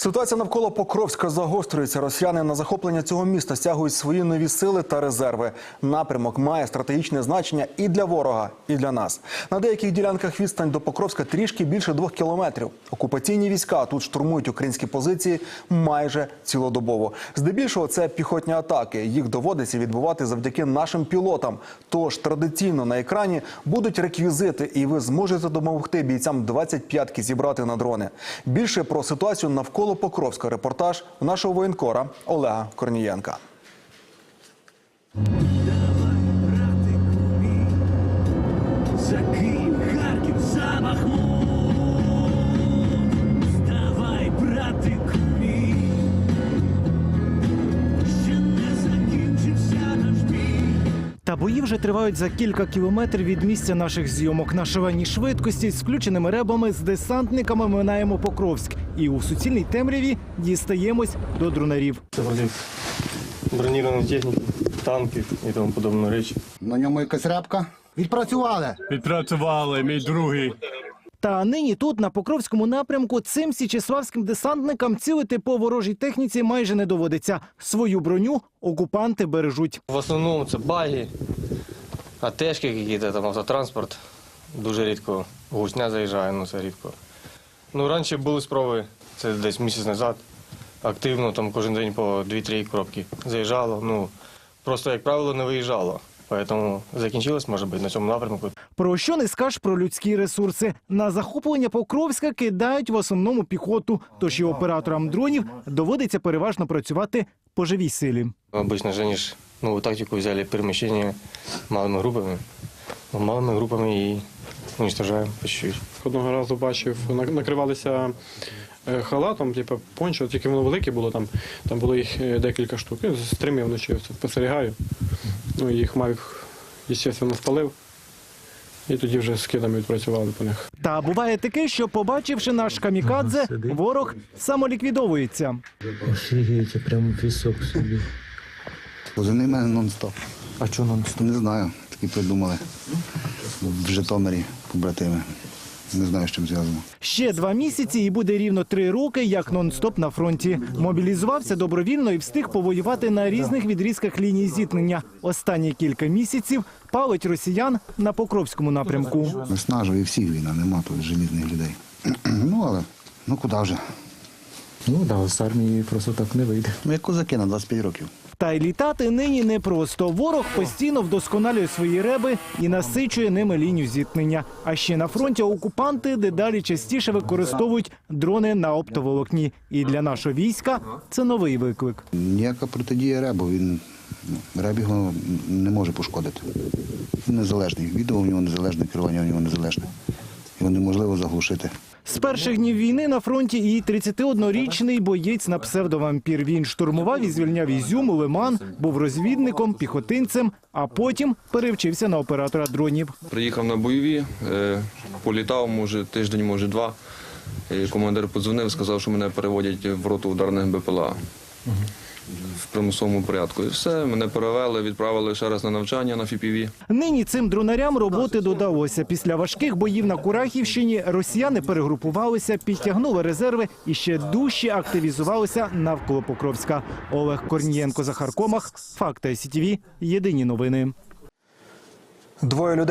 Ситуація навколо Покровська загострюється. Росіяни на захоплення цього міста стягують свої нові сили та резерви. Напрямок має стратегічне значення і для ворога, і для нас. На деяких ділянках відстань до Покровська трішки більше двох кілометрів. Окупаційні війська тут штурмують українські позиції майже цілодобово. Здебільшого це піхотні атаки. Їх доводиться відбувати завдяки нашим пілотам. Тож традиційно на екрані будуть реквізити, і ви зможете допомогти бійцям 25-ки зібрати на дрони. Більше про ситуацію навколо Покровська репортаж нашого воєнкора Олега Корнієнка. За Київ, Харків, за Бахмут. Та бої вже тривають за кілька кілометрів від місця наших зйомок. На шаленій швидкості з включеними ребами з десантниками минаємо Покровськ. І у суцільній темряві дістаємось до друнарів. Це возив броніровану техніку, танки і тому подобні речі. На ньому якась репка. Відпрацювали. Відпрацювали, мій другий. Та нині тут, на Покровському напрямку, цим січеславським десантникам цілити по ворожій техніці майже не доводиться. Свою броню окупанти бережуть. В основному це баги, АТшки, якісь там автотранспорт. Дуже рідко. Гусня заїжджає, ну це рідко. Ну, раніше були спроби, це десь місяць назад. Активно там кожен день по 2-3 коробки заїжджало. Ну, просто, як правило, не виїжджало. Тому закінчилось, може бути, на цьому напрямку. Про що не скаж про людські ресурси? На захоплення Покровська кидають в основному піхоту, тож і операторам дронів доводиться переважно працювати по живій силі. Обычно же они ж новую тактику взяли перемещение малыми группами. Ну, Малими групами і уничтожаємо по чуть-чуть. Одного разу бачив, накривалися е, халатом, типу пончо, тільки воно велике було там. Там було їх е, декілька штук. Я стримив вночі спостерігаю. Ну і їх мав, звісно, спалив. І тоді вже з кидами відпрацювали по них. Та буває таке, що побачивши наш камікадзе, ворог самоліквідовується. Офігеть, прямо пісок собі. Позини мене нон-стоп. А чого нон-стоп? Не знаю, такі придумали. В Житомирі побратими. Не знаю, з чим зв'язано. Ще два місяці і буде рівно три роки, як нон-стоп на фронті. Мобілізувався добровільно і встиг повоювати на різних відрізках лінії зіткнення. Останні кілька місяців палить росіян на Покровському напрямку. Виснажує всіх війна, нема тут желізних людей. Ну, але ну куди вже? Ну да, з армії просто так не вийде. Ну, як козаки на 25 років. Та й літати нині непросто. Ворог постійно вдосконалює свої реби і насичує ними лінію зіткнення. А ще на фронті окупанти дедалі частіше використовують дрони на оптоволокні. І для нашого війська це новий виклик. Ніяка протидія ребу, він реб його не може пошкодити. Він незалежний. Відео в нього незалежне, керування в нього незалежне. Його неможливо заглушити. З перших днів війни на фронті і 31-річний боєць на псевдовампір. Він штурмував і звільняв Ізюм, Лиман, був розвідником, піхотинцем, а потім перевчився на оператора дронів. Приїхав на бойові, е, політав, може, тиждень, може, два. Командир подзвонив, сказав, що мене переводять в роту ударних БПЛА в примусовому порядку. І все, мене перевели, відправили ще раз на навчання на ФІПІВі. Нині цим дронарям роботи додалося. Після важких боїв на Курахівщині росіяни перегрупувалися, підтягнули резерви і ще дужче активізувалися навколо Покровська. Олег Корнієнко, Захар Комах, Факти СІТВ, Єдині новини. Двоє людей.